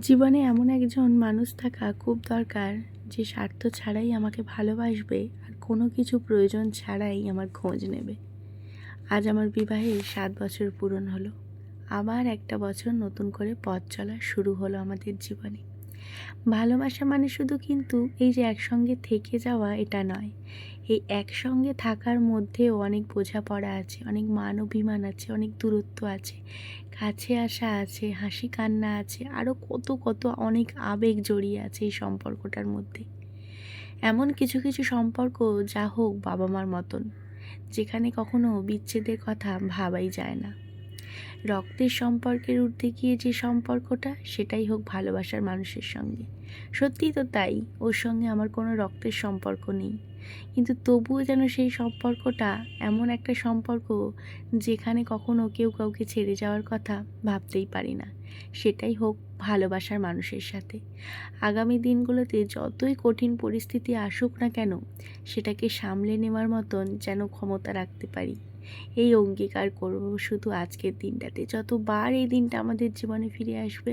জীবনে এমন একজন মানুষ থাকা খুব দরকার, যে স্বার্থ ছাড়াই আমাকে ভালোবাসবে আর কোনো কিছু প্রয়োজন ছাড়াই আমার খোঁজ নেবে। আজ আমার বিবাহে সাত বছর পূরণ হলো। আবার একটা বছর নতুন করে পথ চলা শুরু হলো আমাদের জীবনে। ভালোবাসা মানে শুধু কিন্তু এই যে একসঙ্গে থেকে যাওয়া, এটা নয়। এই একসঙ্গে থাকার মধ্যেও অনেক বোঝাপড়া আছে, অনেক মান অভিমান আছে, অনেক দূরত্ব আছে। কাছে আসা আছে, হাসি কান্না আছে আরও কত কত অনেক আবেগ জড়িয়ে আছে এই সম্পর্কটার মধ্যে। এমন কিছু কিছু সম্পর্ক যা হোক বাবা মার মতন, যেখানে কখনো বিচ্ছেদের কথা ভাবাই যায় না। রক্তের সম্পর্কের ঊর্ধ্বে গিয়ে যে সম্পর্কটা, সেটাই হোক ভালোবাসার মানুষের সঙ্গে। সত্যিই তো তাই, ওর সঙ্গে আমার কোনো রক্তের সম্পর্ক নেই। কিন্তু তবুও যেন সেই সম্পর্কটা এমন একটা সম্পর্ক যেখানে কখনো কেউ কাউকে ছেড়ে যাওয়ার কথা ভাবতেই পারি না। সেটাই হোক ভালোবাসার মানুষের সাথে। আগামী দিনগুলোতে যতই কঠিন পরিস্থিতি আসুক না কেন, সেটাকে সামলে নেওয়ার মতন যেন ক্ষমতা রাখতে পারি। এই অঙ্গীকার করব শুধু আজকের দিনটাতে। যতবার এই দিনটা আমাদের জীবনে ফিরে আসবে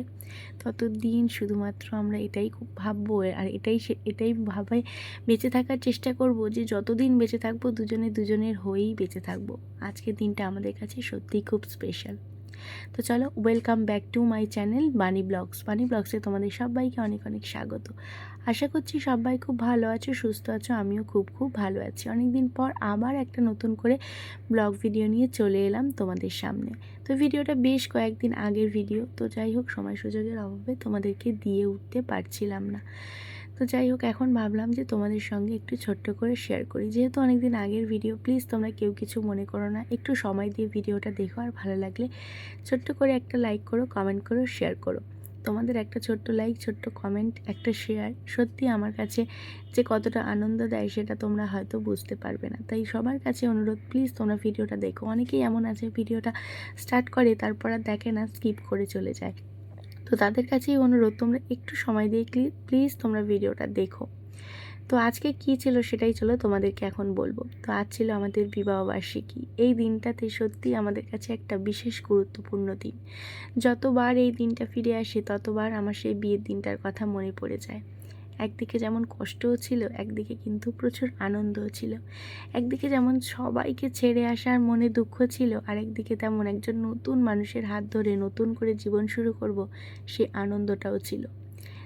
তত দিন শুধুমাত্র আমরা এটাই খুব ভাববো আর এটাই এটাই ভাবে বেঁচে থাকার চেষ্টা করব যে যতদিন বেঁচে থাকব দুজনে দুজনের হয়েই বেঁচে থাকব। আজকের দিনটা আমাদের কাছে সত্যিই খুব স্পেশাল তো চলো welcome back to my channel bunny blogs bunny ব্লগসে তোমাদের সবাইকে অনেক অনেক স্বাগত। আশা করছি সবাই খুব ভালো আছো, সুস্থ আছো, আমিও খুব খুব ভালো আছি। অনেক দিন পর আবার একটা নতুন করে ব্লগ ভিডিও নিয়ে চলে এলাম তোমাদের সামনে। তো ভিডিওটা বেশ কয়েকদিন আগের ভিডিও তো যাই হোক, সময় সুযোগের অভাবে তোমাদেরকে দিয়ে উঠতে পারছিলাম না। তো যাই হোক, এখন ভাবলাম যে তোমাদের সঙ্গে একটু ছোট্ট করে শেয়ার করি। যেহেতু অনেক দিন আগের ভিডিও প্লিজ তোমরা কেউ কিছু মনে করো না। একটু সময় দিয়ে ভিডিওটা দেখো আর ভালো লাগলে ছোট্ট করে একটা লাইক করো কমেন্ট করো শেয়ার করো। তোমাদের একটা ছোট্ট লাইক ছোট্ট কমেন্ট একটা শেয়ার সত্যি আমার কাছে যে কতটা আনন্দ দেয় সেটা তোমরা হয়তো বুঝতে পারবে না। তাই সবার কাছে অনুরোধ প্লিজ তোমরা ভিডিওটা দেখো। অনেকেই এমন আছে ভিডিওটা স্টার্ট করে, তারপর আর দেখে না স্কিপ করে চলে যায়। তো তাদের কাছেই অনুরোধ, তোমরা একটু সময় দিয়ে প্লিজ তোমরা ভিডিওটা দেখো। তো আজকে কি ছিল সেটাই চলো তোমাদেরকে এখন বলব। তো আজ ছিল আমাদের বিবাহবার্ষিকী এই দিনটাতে সত্যি আমাদের কাছে একটা বিশেষ গুরুত্বপূর্ণ দিন। যতবার এই দিনটা ফিরে আসে, ততবার আমার সেই বিয়ের দিনটার কথা মনে পড়ে যায়। একদিকে যেমন কষ্টও ছিল, একদিকে কিন্তু প্রচুর আনন্দও ছিল। একদিকে যেমন সবাইকে ছেড়ে আসার মনে দুঃখ ছিল আর একদিকে তেমন একজন নতুন মানুষের হাত ধরে নতুন করে জীবন শুরু করব সে আনন্দটাও ছিল।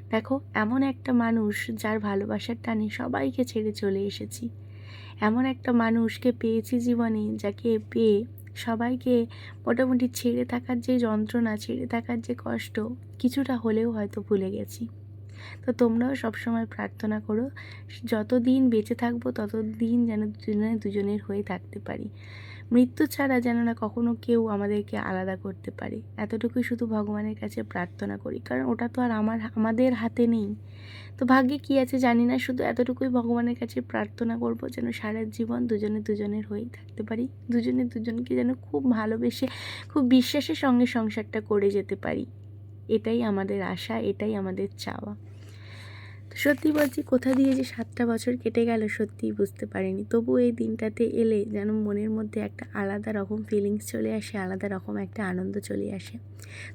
দেখো, এমন একটা মানুষ যার ভালোবাসার টানে সবাইকে ছেড়ে চলে এসেছি। এমন একটা মানুষকে পেয়েছি জীবনে যাকে পেয়ে সবাইকে মোটামুটি ছেড়ে থাকার যে যন্ত্রণা, ছেড়ে থাকার যে কষ্ট কিছুটা হলেও হয়তো ভুলে গেছি। তো তোমরাও সবসময় প্রার্থনা করো, যতদিন বেঁচে থাকব ততদিন যেন দুজনে দুজনের হয়ে থাকতে পারি। মৃত্যু ছাড়া যেন না কখনো কেউ আমাদেরকে আলাদা করতে পারে। এতটুকুই শুধু ভগবানের কাছে প্রার্থনা করি, কারণ ওটা তো আর আমার, আমাদের হাতে নেই। তো ভাগ্যে কী আছে জানি না, শুধু এতটুকুই ভগবানের কাছে প্রার্থনা করব যেন সারা জীবন দুজনে দুজনের হয়েই থাকতে পারি। দুজনে দুজনকে যেন খুব ভালোবেসে, খুব বিশ্বাসের সঙ্গে সংসারটা করে যেতে পারি। এটাই আমাদের আশা, এটাই আমাদের চাওয়া। সত্যি বলছি, কোথা দিয়ে যে সাতটা বছর কেটে গেল সত্যিই বুঝতে পারিনি। তবু এই দিনটাতে এলে যেন মনের মধ্যে একটা আলাদা রকম ফিলিংস চলে আসে, আলাদা রকম একটা আনন্দ চলে আসে।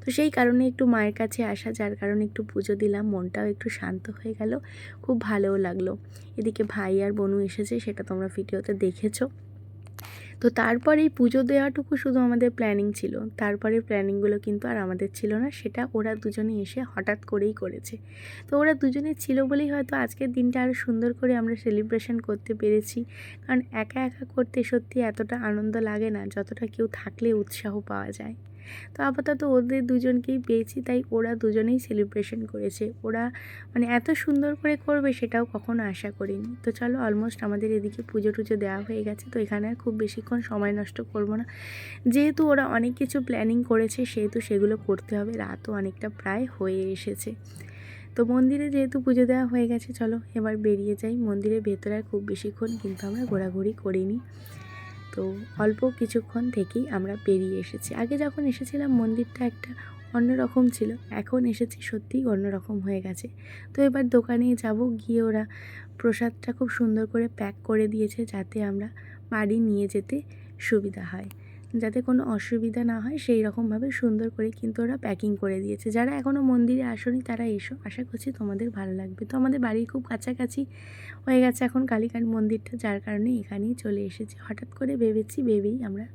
তো সেই কারণে একটু মায়ের কাছে আসা, যার কারণে একটু পুজো দিলাম, মনটাও একটু শান্ত হয়ে গেল, খুব ভালোও লাগল। এদিকে ভাই আর বোনু এসেছে, সেটা তোমরা ভিডিওতে দেখেছ। তো তারপর এই পুজো দেওয়াটুকু শুধু আমাদের প্ল্যানিং ছিল। তারপরে প্ল্যানিংগুলো কিন্তু আর আমাদের ছিল না, সেটা ওরা দুজনে এসে হঠাৎ করেই করেছে। তো ওরা দুজনে ছিল বলেই হয়তো আজকের দিনটা আরও সুন্দর করে আমরা সেলিব্রেশন করতে পেরেছি। কারণ একা একা করতে সত্যি এতটা আনন্দ লাগে না, যতটা কেউ থাকলে উৎসাহ পাওয়া যায়। তো আপাতত ওদের দুজনকেই পেয়েছি, তাই ওরা দুজনেই সেলিব্রেশন করেছে। ওরা মানে এত সুন্দর করে করবে সেটাও কখনো আশা করিনি। তো চলো অলমোস্ট আমাদের এদিকে পুজো টুজো দেওয়া হয়ে গেছে, তো এখানে আর খুব বেশিক্ষণ সময় নষ্ট করব না। যেহেতু ওরা অনেক কিছু প্ল্যানিং করেছে, সেহেতু সেগুলো করতে হবে, রাতও অনেকটা প্রায় হয়ে এসেছে। তো মন্দিরে যেহেতু পুজো দেওয়া হয়ে গেছে, চলো এবার বেরিয়ে যাই। মন্দিরের ভেতরে আর খুব বেশিক্ষণ কিন্তু আমরা ঘোরাঘুরি করিনি। তো অল্প কিছুক্ষণ থেকেই আমরা বেরিয়ে এসেছি। আগে যখন এসেছিলাম, মন্দিরটা একটা অন্যরকম ছিল। এখন এসেছি সত্যিই অন্যরকম হয়ে গেছে। তো এবার দোকানে যাব। গিয়ে ওরা প্রসাদটা খুব সুন্দর করে প্যাক করে দিয়েছে যাতে আমরা বাড়ি নিয়ে যেতে সুবিধা হয়। যাতে কোনো অসুবিধা না হয়, সেই রকমভাবে সুন্দর করে কিন্তু ওরা প্যাকিং করে দিয়েছে। যারা এখনও মন্দিরে আসনি তারা এসো, আশা করছি তোমাদের ভালো লাগবে। তো আমাদের বাড়ির খুব কাছাকাছি হয়ে গেছে এখন কালীঘাট মন্দিরটা, যার কারণে এখানেই চলে এসেছি। হঠাৎ করে ভেবেছি, ভেবেই আমরা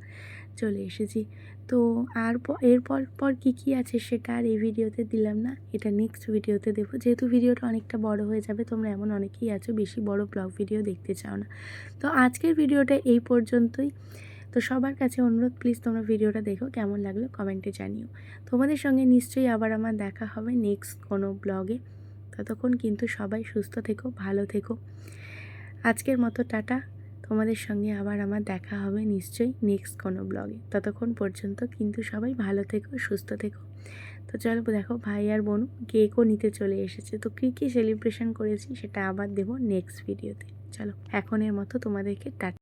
চলে এসেছি। তো আর এরপর পর কী কী আছে সেটা আর এই ভিডিওতে দিলাম না। এটা নেক্সট ভিডিওতে দেবো। যেহেতু ভিডিওটা অনেকটা বড় হয়ে যাবে, তোমরা এমন অনেকেই আছো, বেশি বড় ব্লগ ভিডিও দেখতে চাও না। তো আজকের ভিডিওটা এই পর্যন্তই। তো সবার কাছে অনুরোধ প্লিজ তোমরা ভিডিওটা দেখো, কেমন লাগল কমেন্টে জানিও। তোমাদের সঙ্গে নিশ্চয়ই আবার আমার দেখা হবে নেক্সট কোনো ব্লগে ততক্ষণ কিন্তু সবাই সুস্থ থেকো, ভালো থেকো। আজকের মতো টাটা। তোমাদের সঙ্গে আবার আমার দেখা হবে নিশ্চয়ই নেক্সট কোনো ব্লগে ততক্ষণ পর্যন্ত কিন্তু সবাই ভালো থেকো, সুস্থ থেকো। তো চলো দেখো, ভাই আর বোন কেকও নিতে চলে এসেছে। তো কী কী সেলিব্রেশন করেছি সেটা আবার দেবো নেক্সট ভিডিওতে চলো, এখনের মতো তোমাদেরকে টাটা।